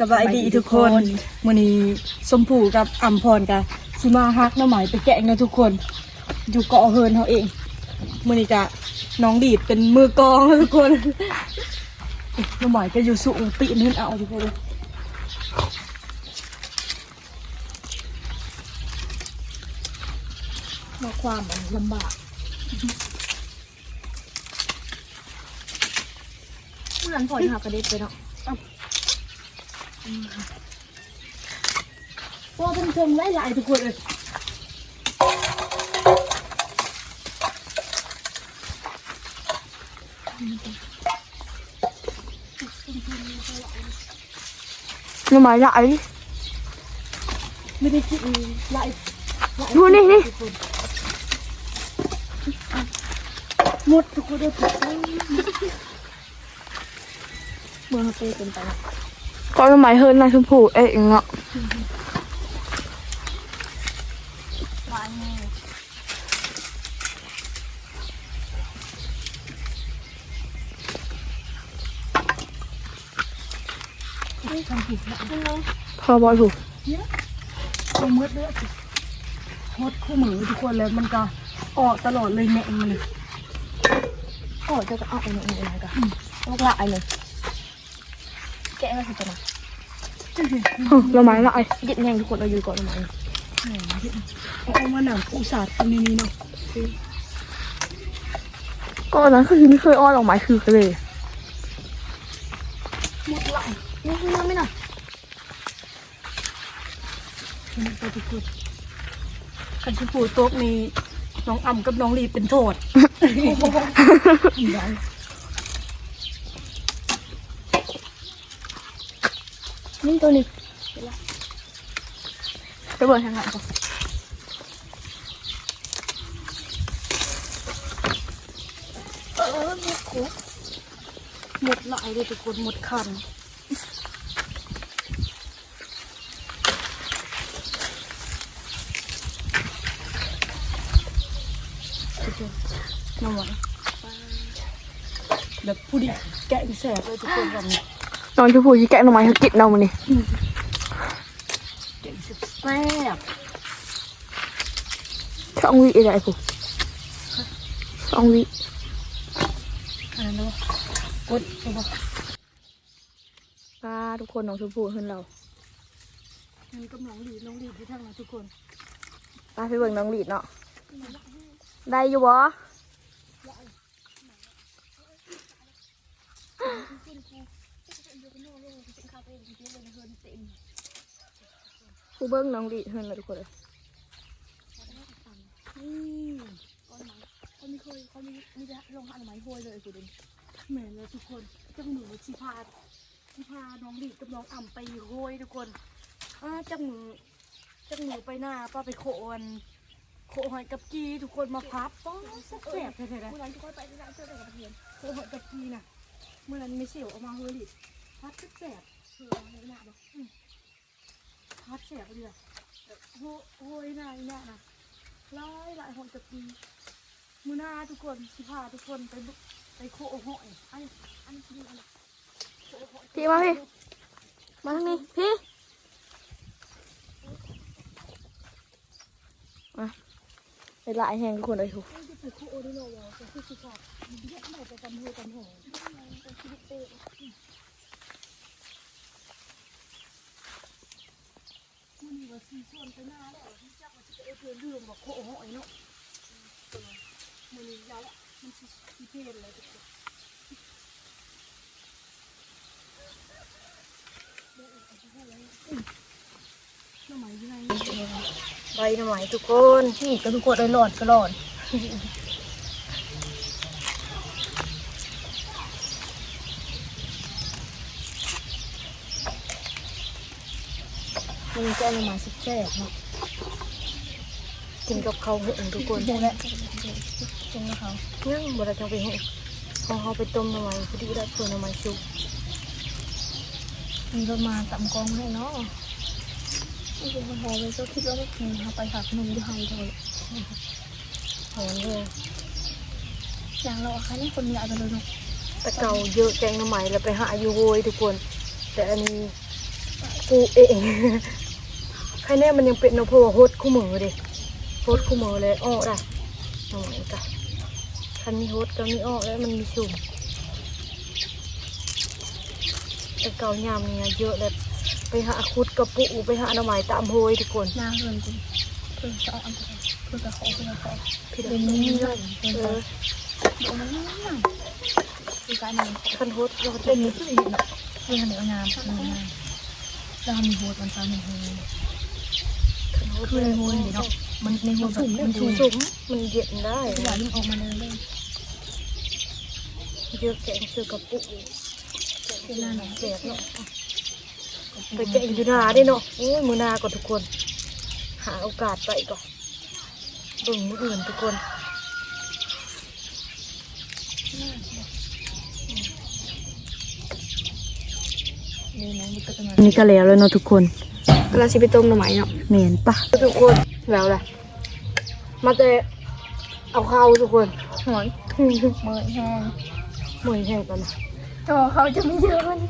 สบายดีทุกคนมื้อนี้สมผูกับอัมพรกับสิมาฮักหน้ำหมายไปแกะนะทุกคน อยู่เกาะเฮินเขาเองมื้อนี้กะน้องดีดเป็นมือกองนะทุกคนหน้ำหมายก็อยู่สูงปีนขึ้นเอาทุกคนเลยมาความมันลำบากเมื่อนั้นพอจะหากระเด็ดไปเนาะ พอเป็นเชิงไล่ลายทุกคนเลยหน่อไม้ละไอไม่ได้ ก้อนไม้เฮอร์ไนท์ทุ่งผู่เอะงอก็ทำไมเฮิร์นนายชมพูเอ๊ะเนาะหวานแน่ทำผิดนะพอบอยผูกตัวมืดเลยหดคู่มือทุกคนเลยมันก็ออกตลอดเลยแม่งเลยโอ้จะจะเอาไปหนึ่งอะไรกันลูกละไอ้หน แกะมาสิจ้ะนะละไม้ละไอหยิบแยงทุกคนเราอยู่ก่อนทำไมเอามาหนังปูสาดตรงนี้นี่เนาะก็อันนั้นคือไม่เคยอ้อนออกไม้คือกันเลยหมดละนี่คือไม่น่ะมันก็ทุกคนคันชิปูโต๊ะนี้น้องอ่ำกับน้องลีเป็นโทษ นี่ตัวนี้ไปเบิร์ทางไหนจ้ะเออหมดคุกหมดละไอเลยทุกคนหมดคันทุกคนน้องหวานแบบผู้ดีแกะแสบเลยทุกคนแบบนี้ น้องชมพูยี่แกะหน่อไม้เขากินเรามันนี่แกะแซ่บช่องวิอะไรผูกช่องวิอันนั้นวะกดเอาวะป้าทุกคนน้องชมพูขึ้นเรางั้นก็น้องลีน้องลีที่ทางนะทุกคนป้าไปเบิ่งน้องหลีดเนาะได้อยู่บ่ ผู้เบิ่งน้องหลีดขึ้นเราทุกคนเลยนี่เขาไม่เคยเขาไม่ไม่ได้ลงอันไหนห้วยเลยกูดิแม่นแล้วทุกคนจังมือชิพาชิพาน้องลีกับน้องอ่ำไปโรยทุกคนอ่าจังมือจังมือไปหน้าป้าไปโคอนโคหอยกับกีทุกคนมาพับป้อแซ่บๆเลยนะเมื่อนั้นทุกคนไปที่ร้านเจอแต่กับเพียนโคหอยกับกีน่ะเมื่อนั้นไม่เสียวเอามาเฮลิพัดแซ่บ เพื่อในหน้าบอกๆพัดแซ่บเลยอะแบบโหโอ้ยนายเนี่ยนะหลายหลายหอยกับกีมือหน้าทุกคนชิพาทุกคนไปบุไปโคหอยอันอันคืออะไรพี่มาพี่ มาทางนี้พี่ มาไปละไอแห้งทุกคนเลยถูกจะไปโคโอดิโนวอลจะคือชิพาเยอะหน่อยไปกันเฮกันหอมัน มีว่าซีส่วนไปหน้าแล้วที่จักว่าจะเอเพื่อนเรื่องว่าโคหอยเนาะมันยาวละมันสิเพลเลยทุกคนน้ำมันยังไงใบหน่อยทุกคนนี่ก็ทุกคนเลยหลอดก็หลอด มันแก้น้ำมันสิแซ่บเนาะกินกับข้าวเห็นทุกคนเดี๋ยวแหละตรงนี้เขายังบ่ได้จังไปเห็นของเขาไปต้มน้ำมันพอดีได้เพื่อน้ำมันชุบมีรถมาจับกองให้เนาะนี่เป็นคนหอเลยก็คิดว่าไม่กินเขาไปหักนมที่ไฮเลยหอมเลยอย่างเราอะค่ะนี่คนมีอะไรเลยเนาะแต่เก่าเยอะแกงน้ำมันแล้วไปหาอยู่โวยทุกคน แต่อันนี้ปูเอง ใครแน่มันยังเป็นเนาะเพราะว่าโฮดคู่มือเดิโฮดคู่มือเลยอ้อได้หน่อยกะคันมีโฮดก็มีอ้อแล้วมันมีสุ่มแต่เก่ายามเนี่ยเยอะเลยไปหาคุดกระปุไปหาหน่อไม้ตามโฮยทุกคนหน้าเพื่อนจริงเพื่อนจะเอาอันเพื่อนจะขอเพื่อนจะขอพี่เป็เด็นกนี่นี่เลเลยยเอเอออเดี๋ยวมันนั่งคือการนึงคันโฮดเราเป็เต้นนนี่คือเห็นเนาะเพื่อนทำงานทำงานแล้วมีโฮดมันตามมีโฮด คันโฮดคือในโฮดเนาะ มันในโฮดแบบมันสุ่สุ่มมมันเย็นได้อย่าดิ้นออกมาเลยเลยเยอะแกงเสือกระปุเป็นหน้าหนังเสียบเนาะไปแกงอยู่นาได้เนาะโอ้ยมือนาก่อนทุกคน หาโอกาสไปก่อนเบิ่งมืออื่นทุกคนนี่น้องนี่ก็จะมานี่ก็แล้วแล้วเนาะทุกคน เราสิไปต้มหน่อไม้เนาะเหม็นปะทุกคนแล้วแหละมาแต่เอาข้าวทุกคนหอนเมื่อยแห้งเหมือนแห้งกันนะจอเขาจะไม่เยอะมัน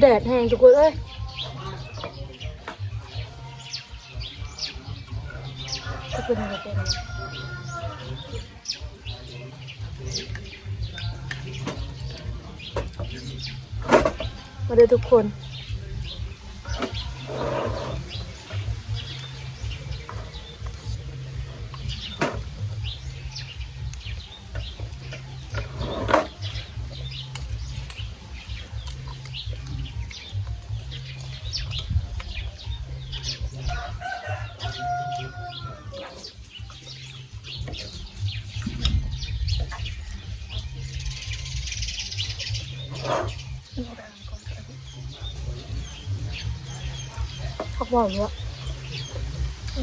แดดแห้งทุกคนเอ้ยทุกคนอะไรเป็นมาเด้อทุกคน วะ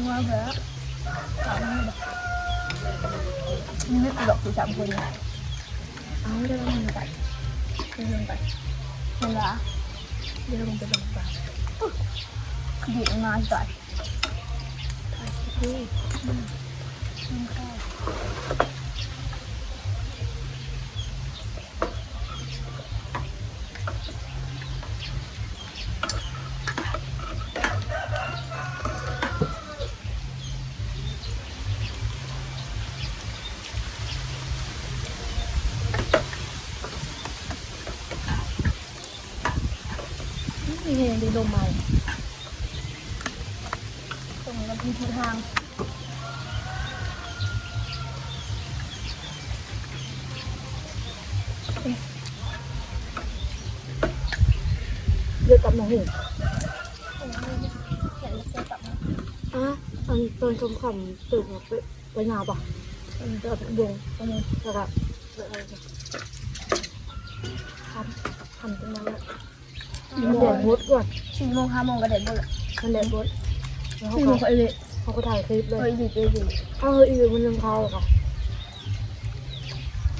ว่าแบบสาแบบนี่ไม่ตลกคือสามคนเลยเอาเดี๋ยวมันไปเดินไปเวลาเดี๋ยวลงไปลงไปหยิบมาใส่นี่เห็นดี ลมมาตรงนี้มีทิศทางเดือกับหมูหูเห็นอะอันตอนชมคำตื่นไปไปงานปะเออเดือดบวงตรงนี้แล้วก็เดือดอะไรเนี่ยทำทำตรงนั้นแหละ มันแดดมดก่อนสี่โมงห้าโมงก็เด็ดหมดละมันแดดมดแล้วเขาสี่โมก็งก็เอเลยเขาก็ถ่ายคลิปเลเอ้ยยดีเอ้ยดีเอาเฮ้ยอีกมันยังเขาค่ะ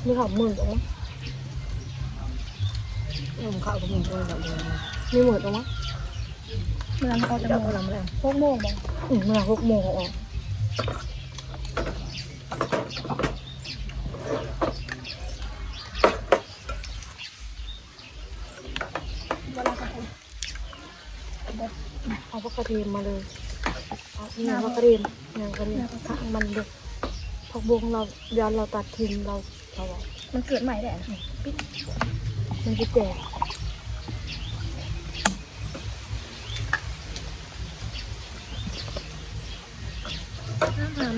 นี่ข่าวหมื่นตรงมั้งนี่ผมเข้ากับมึงด้วยแบบนี้นี่หมื่นตรงมั้งเมื่อเขาจะเดี๋ยวโมเอางน้ำแรงพวกโมงบ้างอืมเมื่อหกโมงเขาออก เวลาเขา เอาพวกก ระเทียมมาเลยเอาเนี่ยพวกกระเทียมเนี่ยกระเทียมผักมันเลยผักบวงเราเดี๋ยวเราตัดทิ้งเราเราเอามันเกิดใหม่แหละมันจะแก่ห้ามหาม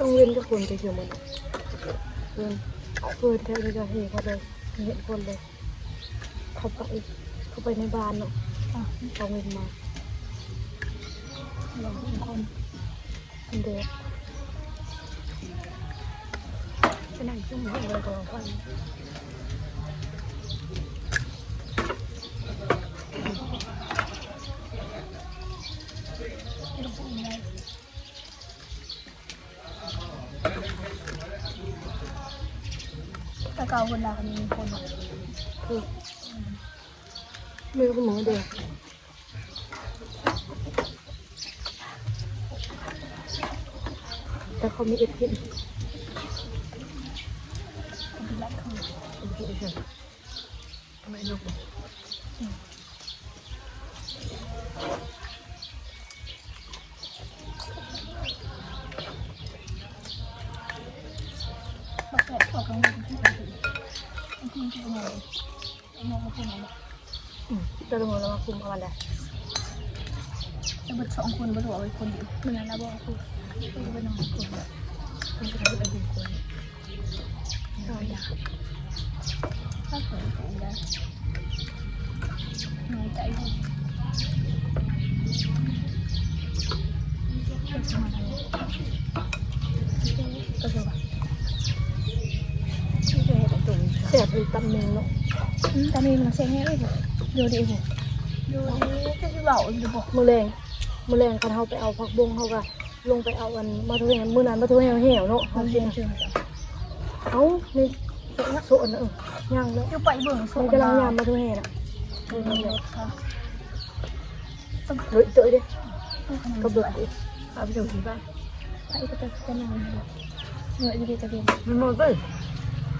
ต้องเว้นกับคนไปเชื่อมันเพื่อนเพื่อนแท้เลยก็เห็นเขาเลยเห็นคนเลย เขาไปเขาไปในบ้านเนาะอะเขาเว้นมาลองเป็นคนคนเด็กจะนั่งจุ่มหัวเลยตัวคน ไม่ต้องพูดอะไรแต่เก่า คนเราก็มีคนอะคือมือก็หมอเดียวแต่เขามีเอ็ดพินทำไมลูกแกะบอกกันว่าเป็นที่ไหนบางทีที่ไหน ไอ้น้องมาพูดอะไรจะลงแล้วมาคุมเอาอะไรแต่บัดสองคนบัดหัวไอ้คนอยู่เมื่อนั้นเราบอกคือคือเป็นน้องคนแบบมันจะทำให้เป็นคนเราอยากถ้าเกิดผมได้น้อยใจคนเกิดมาแล้วก็จะแบบที่เคยเห็นตุ่ม เสียเป็นตำแหน่งเนาะตอนนี้มันเซ็งแง่เลยผมดูดิผมดูดิจะที่เบาดูบอกมือแรงมือแรงคันเขาไปเอาผักบงเขาก็ลงไปเอาอันมาทุเรียนมือนั้นมาทุเรียนเหี่ยวเนาะคเขานเสีเรียยนชื่อเอานี่โซนเออย่างแล้วอยู่ไปเบิ่งสมันกำลังยามมาทุเรียนอะดูรถค่ะเฮ้ยเจอดิก็เบิกดิเอาไปดูที่บ้านไปก็จะจะนอนเหนื่อยดีจะเรียนมันหมดเลย